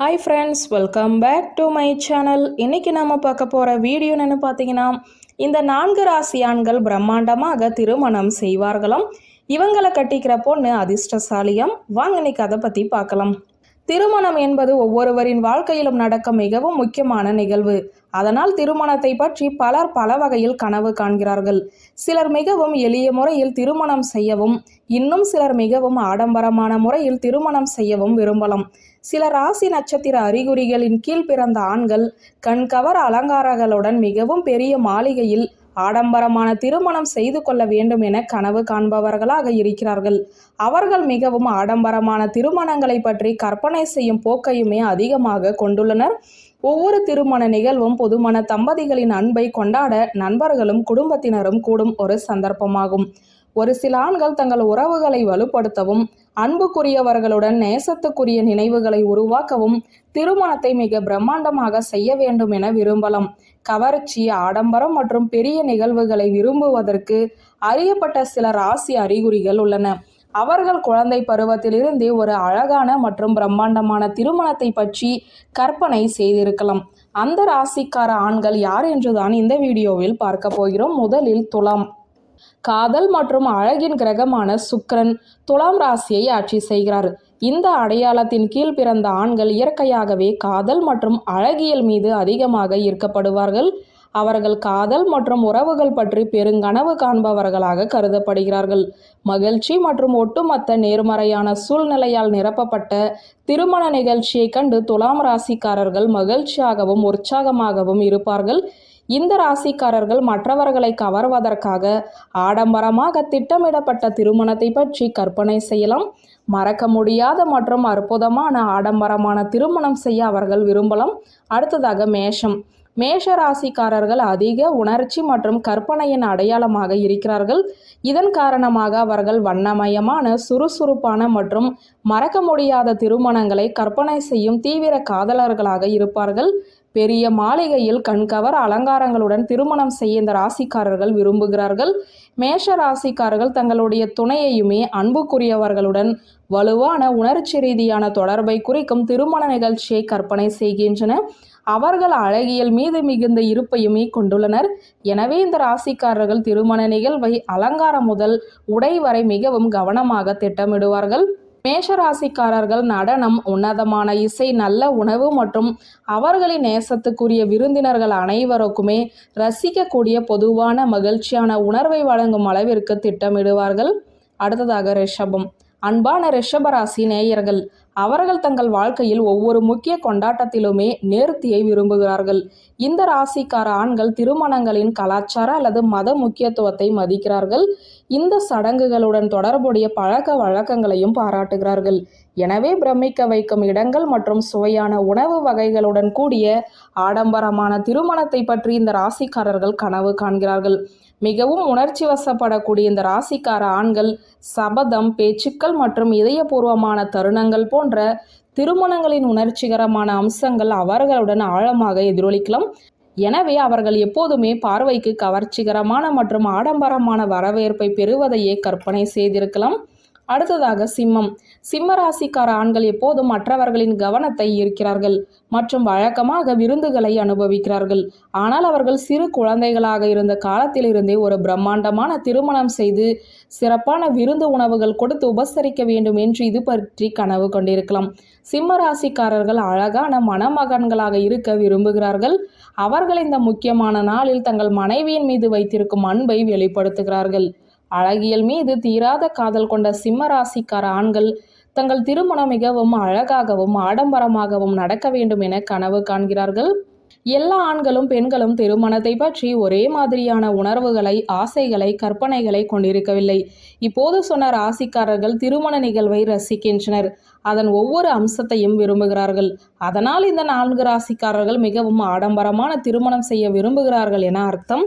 Hi friends welcome back to my channel இன்றைக்கி நம்ம பார்க்க போகிற வீடியோ பார்த்தீங்கன்னா இந்த நான்கு ராசியான்கள் பிரம்மாண்டமாக திருமணம் செய்வார்களாம். இவங்களை கட்டிக்கிற பொண்ணு அதிர்ஷ்டசாலியம். வாங்க இன்னைக்கு அதை பற்றி பார்க்கலாம். திருமணம் என்பது ஒவ்வொருவரின் வாழ்க்கையிலும் நடக்க மிகவும் முக்கியமான நிகழ்வு. அதனால் திருமணத்தை பற்றி பலர் பல வகையில் கனவு காண்கிறார்கள். சிலர் மிகவும் எளிய முறையில் திருமணம் செய்யவும் இன்னும் சிலர் மிகவும் ஆடம்பரமான முறையில் திருமணம் செய்யவும் விரும்பலாம். சில ராசி நட்சத்திர அறிகுறிகளின் கீழ் பிறந்த ஆண்கள் கண்கவர் அலங்காரங்களுடன் மிகவும் பெரிய மாளிகையில் ஆடம்பரமான திருமணம் செய்து கொள்ள வேண்டும் என கனவு காண்பவர்களாக இருக்கிறார்கள். அவர்கள் மிகவும் ஆடம்பரமான திருமணங்களை பற்றி கற்பனை செய்யும் போக்கையுமே அதிகமாக கொண்டுள்ளனர். ஒவ்வொரு திருமண நிகழ்வும் பொதுமண தம்பதிகளின் அன்பை கொண்டாட நண்பர்களும் குடும்பத்தினரும் கூடும் ஒரு சந்தர்ப்பமாகும். ஒரு சில ஆண்கள் தங்கள் உறவுகளை வலுப்படுத்தவும் அன்புக்குரியவர்களுடன் நேசத்துக்குரிய நினைவுகளை உருவாக்கவும் திருமணத்தை மிக பிரம்மாண்டமாக செய்ய வேண்டும் என விரும்பலாம். கவர்ச்சி ஆடம்பரம் மற்றும் பெரிய நிகழ்வுகளை விரும்புவதற்கு அறியப்பட்ட சில ராசி அறிகுறிகள் உள்ளன. அவர்கள் குழந்தை பருவத்திலிருந்தே ஒரு அழகான மற்றும் பிரம்மாண்டமான திருமணத்தை பற்றி கற்பனை செய்திருக்கலாம். அந்த ராசிக்கார ஆண்கள் யார் என்றுதான் இந்த வீடியோவில் பார்க்க போகிறோம். முதலில் துலாம். காதல் மற்றும் அழகின் கிரகமான சுக்கரன் துலாம் ராசியை ஆட்சி செய்கிறார். இந்த அடையாளத்தின் கீழ் பிறந்த ஆண்கள் இயற்கையாகவே காதல் மற்றும் அழகியல் மீது அதிகமாக ஈர்க்கப்படுவார்கள். அவர்கள் காதல் மற்றும் உறவுகள் பற்றி பெருங்கனவு காண்பவர்களாக கருதப்படுகிறார்கள். மகிழ்ச்சி மற்றும் ஒட்டுமொத்த நேர்மறையான சூழ்நிலையால் நிரப்பப்பட்ட திருமண நிகழ்ச்சியை கண்டு துலாம் ராசிக்காரர்கள் மகிழ்ச்சியாகவும் உற்சாகமாகவும் இருப்பார்கள். இந்த ராசிக்காரர்கள் மற்றவர்களை கவர்வதற்காக ஆடம்பரமாக திட்டமிடப்பட்ட திருமணத்தை பற்றி கற்பனை செய்யலாம். மறக்க முடியாத மற்றும் அற்புதமான ஆடம்பரமான திருமணம் செய்ய அவர்கள் விரும்பலாம். அடுத்ததாக மேஷம். மேஷ ராசிக்காரர்கள் அதிக உணர்ச்சி மற்றும் கற்பனையின் அடையாளமாக இருக்கிறார்கள். இதன் காரணமாக அவர்கள் வண்ணமயமான சுறுசுறுப்பான மற்றும் மறக்க முடியாத திருமணங்களை கற்பனை செய்யும் தீவிர காதலர்களாக இருப்பார்கள். பெரிய மாளிகையில் கண்கவர் அலங்காரங்களுடன் திருமணம் செய்ய இந்த ராசிக்காரர்கள் விரும்புகிறார்கள். மேஷ ராசிக்காரர்கள் தங்களுடைய துணையையுமே அன்புக்குரியவர்களுடன் வலுவான உணர்ச்சி ரீதியான தொடர்பை குறிக்கும் திருமண நிகழ்ச்சியை கற்பனை செய்கின்றன. அவர்கள் அழகியல் மீது மிகுந்த இருப்பையுமே கொண்டுள்ளனர். எனவே இந்த ராசிக்காரர்கள் திருமண நிகழ்வை அலங்காரம் முதல் உடை வரை மிகவும் கவனமாக திட்டமிடுவார்கள். மேஷராசிக்காரர்கள் நடனம் உன்னதமான இசை நல்ல உணவு மற்றும் அவர்களின் நேசத்துக்குரிய விருந்தினர்கள் அனைவருக்குமே ரசிக்கக்கூடிய பொதுவான மகிழ்ச்சியான உணர்வை வழங்கும் அளவிற்கு திட்டமிடுவார்கள். அடுத்ததாக ரிஷபம். அன்பான ரிஷபராசி நேயர்கள் அவர்கள் தங்கள் வாழ்க்கையில் ஒவ்வொரு முக்கிய கொண்டாட்டத்திலுமே நேர்த்தியை விரும்புகிறார்கள். இந்த ராசிக்கார ஆண்கள் திருமணங்களின் கலாச்சார அல்லது மத முக்கியத்துவத்தை மதிக்கிறார்கள். இந்த சடங்குகளுடன் தொடர்புடைய பழக்க வழக்கங்களையும் பாராட்டுகிறார்கள். எனவே பிரமிக்க வைக்கும் இடங்கள் மற்றும் சுவையான உணவு வகைகளுடன் கூடிய ஆடம்பரமான திருமணத்தை பற்றி இந்த ராசிக்காரர்கள் கனவு காண்கிறார்கள். மிகவும் உணர்ச்சி வசப்படக்கூடிய இந்த ராசிக்கார ஆண்கள் சபதம் பேச்சுக்கள் மற்றும் இதயபூர்வமான தருணங்கள் போன்ற திருமணங்களின் உணர்ச்சிகரமான அம்சங்கள் அவர்களுடன் ஆழமாக எதிரொலிக்கலாம். எனவே அவர்கள் எப்போதுமே பார்வைக்கு கவர்ச்சிகரமான மற்றும் ஆடம்பரமான வரவேற்பை பெறுவதையே கற்பனை செய்திருக்கலாம். அடுத்ததாக சிம்மம். சிம்ம ராசிக்கார ஆண்கள் எப்போதும் மற்றவர்களின் கவனத்தை ஈர்க்கிறார்கள் மற்றும் வழக்கமாக விருந்துகளை அனுபவிக்கிறார்கள். ஆனால் அவர்கள் சிறு குழந்தைகளாக இருந்த காலத்திலிருந்தே ஒரு பிரம்மாண்டமான திருமணம் செய்து சிறப்பான விருந்து உணவுகள் கொடுத்து உபசரிக்க வேண்டும் என்று இது பற்றி கனவு கொண்டிருக்கலாம். சிம்ம ராசிக்காரர்கள் அழகான மணமகன்களாக இருக்க விரும்புகிறார்கள். அவர்கள் இந்த முக்கியமான நாளில் தங்கள் மனைவியின் மீது வைத்திருக்கும் அன்பை வெளிப்படுத்துகிறார்கள். அழகியல் மீது தீராத காதல் கொண்ட சிம்ம ராசிக்கார ஆண்கள் தங்கள் திருமணம் மிகவும் அழகாகவும் ஆடம்பரமாகவும் நடக்க வேண்டும் என கனவு காண்கிறார்கள். எல்லா ஆண்களும் பெண்களும் திருமணத்தை பற்றி ஒரே மாதிரியான உணர்வுகளை ஆசைகளை கற்பனைகளை கொண்டிருக்கவில்லை. இப்போது சொன்ன ராசிக்காரர்கள் திருமண நிகழ்வை ரசிக்கின்றனர். அதன் ஒவ்வொரு அம்சத்தையும் விரும்புகிறார்கள். அதனால் இந்த நான்கு ராசிக்காரர்கள் மிகவும் ஆடம்பரமான திருமணம் செய்ய விரும்புகிறார்கள் என அர்த்தம்.